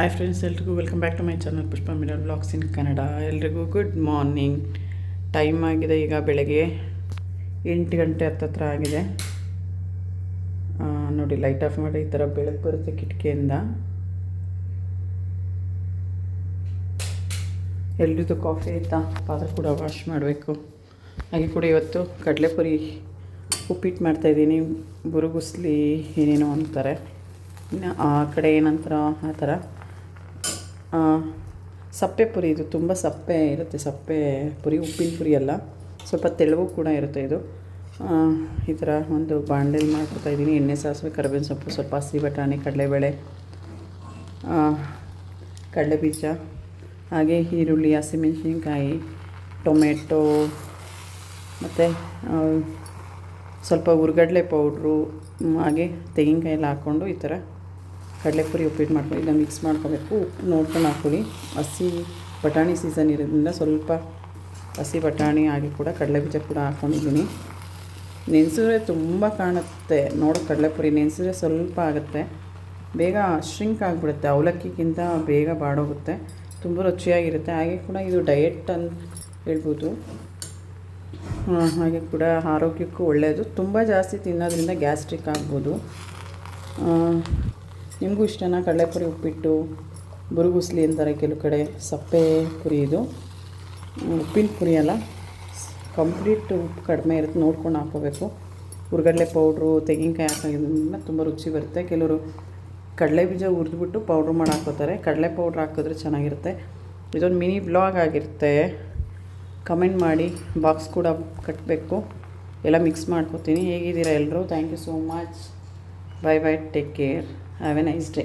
Hi friends ಎಲ್ರಿಗೂ welcome back to my channel Pushpa mirror vlogs in Kannada ಎಲ್ರಿಗೂ good morning time ಆಗಿದೆ ಈಗ ಬೆಳಗ್ಗೆ ಎಂಟು ಗಂಟೆ ಹತ್ತತ್ರ ಆಗಿದೆ. ನೋಡಿ ಲೈಟ್ ಆಫ್ ಮಾಡಿ ಈ ಥರ ಬೆಳಕು ಬರುತ್ತೆ ಕಿಟಕಿಯಿಂದ. ಎಲ್ರಿಗೂ ಕಾಫಿ ಆಯಿತಾ? ಪಾತ್ರೆ ಕೂಡ ವಾಶ್ ಮಾಡಬೇಕು. ಹಾಗೆ ಕೂಡ ಇವತ್ತು ಕಡಲೆಪುರಿ ಉಪ್ಪಿಟ್ಟು ಮಾಡ್ತಾಯಿದ್ದೀನಿ ಬುರುಗುಸ್ಲಿ ಏನೇನೋ ಅಂತಾರೆ. ಇನ್ನು ಆ ಕಡೆ ಏನಂತಾರೋ ಆ ಥರ ಸಪ್ಪೆ ಪುರಿ ಇದು ತುಂಬ ಸಪ್ಪೆ ಇರುತ್ತೆ ಸಪ್ಪೆ ಪುರಿ ಉಪ್ಪಿನ ಪುರಿ ಅಲ್ಲ. ಸ್ವಲ್ಪ ತೆಳುವು ಕೂಡ ಇರುತ್ತೆ ಇದು. ಈ ಥರ ಒಂದು ಬಾಂಡೆಲಿ ಮಾಡ್ಕೊತಾ ಇದ್ದೀನಿ. ಎಣ್ಣೆ ಸಾಸಿವೆ ಕರಿಬೇವಿನ ಸೊಪ್ಪು ಸ್ವಲ್ಪ ಹಸಿ ಬಟಾಣಿ ಕಡಲೆಬೇಳೆ ಆ, ಕಡಲೆಬೀಜ ಹಾಗೆ ಈರುಳ್ಳಿ ಹಸಿಮೆಣಸಿನ್ಕಾಯಿ ಟೊಮೆಟೊ ಮತ್ತು ಸ್ವಲ್ಪ ಹುರ್ಗಡ್ಲೆ ಪೌಡ್ರು ಹಾಗೆ ತೆಂಗಿನಕಾಯಿ ಎಲ್ಲ ಹಾಕ್ಕೊಂಡು ಈ ಥರ ಕಡಲೆಪುರಿ ಉಪ್ಪಿಟ್ಟು ಮಾಡ್ಕೊಂಡು ಇದನ್ನು ಮಿಕ್ಸ್ ಮಾಡ್ಕೋಬೇಕು. ಉಪ್ಪು ನೋಡ್ಕೊಂಡು ಹಾಕ್ಕೊಳ್ಳಿ. ಹಸಿ ಬಟಾಣಿ ಸೀಸನ್ ಇರೋದ್ರಿಂದ ಸ್ವಲ್ಪ ಹಸಿ ಬಟಾಣಿ ಆಗಿ ಕೂಡ ಕಡಲೆ ಬೀಜ ಕೂಡ ಹಾಕ್ಕೊಂಡಿದ್ದೀನಿ ನೆನೆಸಿದ್ರೆ ತುಂಬ ಕಾಣುತ್ತೆ. ನೋಡೋ ಕಡಲೆಪುರಿ ನೆನೆಸಿದ್ರೆ ಸ್ವಲ್ಪ ಆಗುತ್ತೆ. ಬೇಗ ಶ್ರಿಂಕ್ ಆಗಿಬಿಡುತ್ತೆ. ಅವಲಕ್ಕಿಗಿಂತ ಬೇಗ ಬಾಡೋಗುತ್ತೆ. ತುಂಬ ರುಚಿಯಾಗಿರುತ್ತೆ. ಹಾಗೆ ಕೂಡ ಇದು ಡಯೆಟ್ ಅಂತ ಹೇಳ್ಬೋದು. ಹಾಗೆ ಕೂಡ ಆರೋಗ್ಯಕ್ಕೂ ಒಳ್ಳೆಯದು ತುಂಬ ಜಾಸ್ತಿ ತಿನ್ನೋದ್ರಿಂದ ಗ್ಯಾಸ್ಟ್ರಿಕ್ ಆಗ್ಬೋದು. ನಿಮಗೂ ಇಷ್ಟನ? ಕಡಲೆಪುರಿ ಉಪ್ಪಿಟ್ಟು, ಬುರುಗುಸ್ಲಿ ಅಂತಾರೆ ಕೆಲವು ಕಡೆ. ಸಪ್ಪೆ ಪುರಿ ಇದು. ಉಪ್ಪಿನ ಪುರಿ ಅಲ್ಲ. ಕಂಪ್ಲೀಟ್ ಉಪ್ಪು ಕಡಿಮೆ ಇರುತ್ತೆ. ನೋಡ್ಕೊಂಡು ಹಾಕೋಬೇಕು ಹುರ್ಗಡ್ಲೆ ಪೌಡ್ರು, ತೆಂಗಿನಕಾಯಿ ಹಾಕೋದ್ರಿಂದ ತುಂಬ ರುಚಿ ಬರುತ್ತೆ. ಕೆಲವರು ಕಡಲೆ ಬೀಜ ಹುರಿದ್ಬಿಟ್ಟು ಪೌಡ್ರ್ ಮಾಡಿ ಹಾಕೋತಾರೆ ಕಡಲೆ ಪೌಡ್ರ್ ಹಾಕಿದ್ರೆ ಚೆನ್ನಾಗಿರುತ್ತೆ. ಇದೊಂದು ಮಿನಿ ಬ್ಲಾಗ್ ಆಗಿರುತ್ತೆ. ಕಮೆಂಟ್ ಮಾಡಿ. ಬಾಕ್ಸ್ ಕೂಡ ಕಟ್ಟಬೇಕು ಎಲ್ಲ ಮಿಕ್ಸ್ ಮಾಡ್ಕೊತೀನಿ. ಹೇಗಿದ್ದೀರಾ ಎಲ್ಲರೂ? Thank you so much. Bye bye take care. Have a nice day